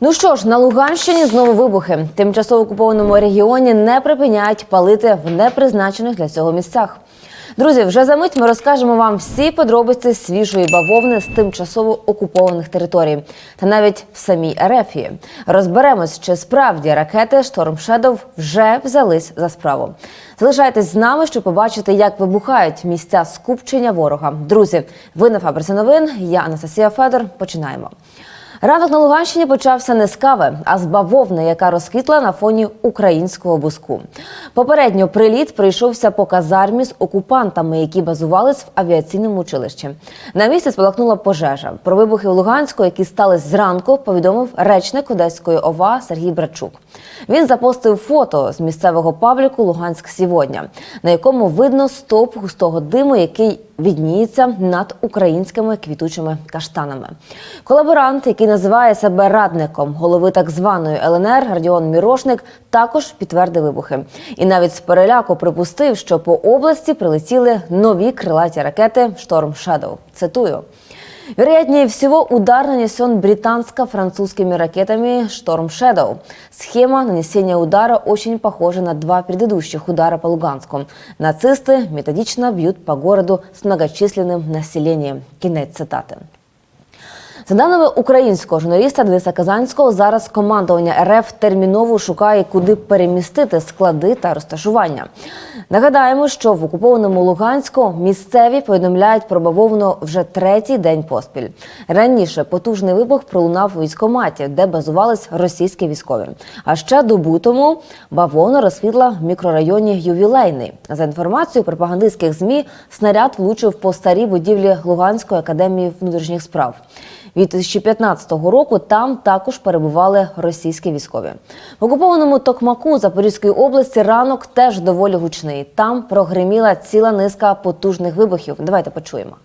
Ну що ж, на Луганщині знову вибухи. Тимчасово окупованому регіоні не припиняють палити в непризначених для цього місцях. Друзі, вже за мить ми розкажемо вам всі подробиці свіжої бавовни з тимчасово окупованих територій та навіть в самій Ерефії. Розберемось, чи справді ракети Шторм Shadow вже взялись за справу. Залишайтесь з нами, щоб побачити, як вибухають місця скупчення ворога. Друзі, ви на фабриці новин. Я Анастасія Федор. Починаємо. Ранок на Луганщині почався не з кави, а з бавовни, яка розквітла на фоні українського буску. Попередньо приліт прийшовся по казармі з окупантами, які базувались в авіаційному училищі. На місці спалахнула пожежа. Про вибухи в Луганську, які стались зранку, повідомив речник Одеської ОВА Сергій Брачук. Він запостив фото з місцевого пабліку Луганськ сьогодні, на якому видно стовп густого диму, який відніється над українськими квітучими каштанами. Колаборант, який називає себе радником голови так званої ЛНР Радіон Мірошник, також підтвердив вибухи. І навіть з переляку припустив, що по області прилетіли нові крилаті ракети Шторм Шедоу. Цитую. Вероятнее всего, удар нанесен британско-французскими ракетами «Шторм Shadow». Схема нанесения удара очень похожа на два предыдущих удара по Луганску. Нацисты методично бьют по городу с многочисленным населением. Кінець цитати. За даними українського журналіста Дениса Казанського, зараз командування РФ терміново шукає, куди перемістити склади та розташування. Нагадаємо, що в окупованому Луганську місцеві повідомляють про бавовну вже третій день поспіль. Раніше потужний вибух пролунав у військкоматі, де базувались російські військові. А ще добу тому бавовна розквітла в мікрорайоні Ювілейний. За інформацією пропагандистських змі, снаряд влучив по старій будівлі Луганської академії внутрішніх справ. Від 2015 року там також перебували російські військові. В окупованому Токмаку Запорізької області ранок теж доволі гучний. Там прогреміла ціла низка потужних вибухів. Давайте почуємо.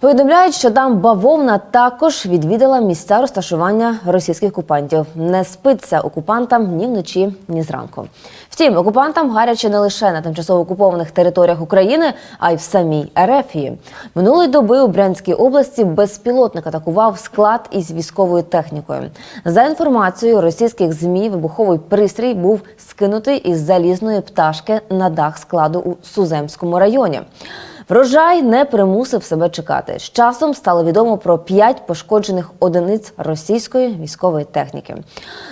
Повідомляють, що там бавовна також відвідала місця розташування російських окупантів. Не спиться окупантам ні вночі, ні зранку. Втім, окупантам гаряче не лише на тимчасово окупованих територіях України, а й в самій Ерефії. Минулої доби у Брянській області безпілотник атакував склад із військовою технікою. За інформацією російських змі, вибуховий пристрій був скинутий із залізної пташки на дах складу у Суземському районі. Врожай не примусив себе чекати. З часом стало відомо про п'ять пошкоджених одиниць російської військової техніки.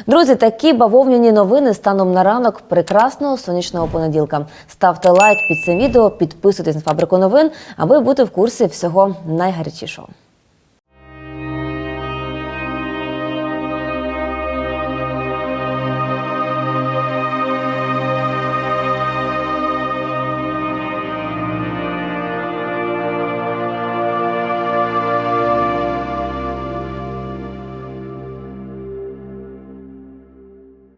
Друзі, такі бавовняні новини станом на ранок прекрасного сонячного понеділка. Ставте лайк під цим відео, підписуйтесь на фабрику новин, аби бути в курсі всього найгарячішого.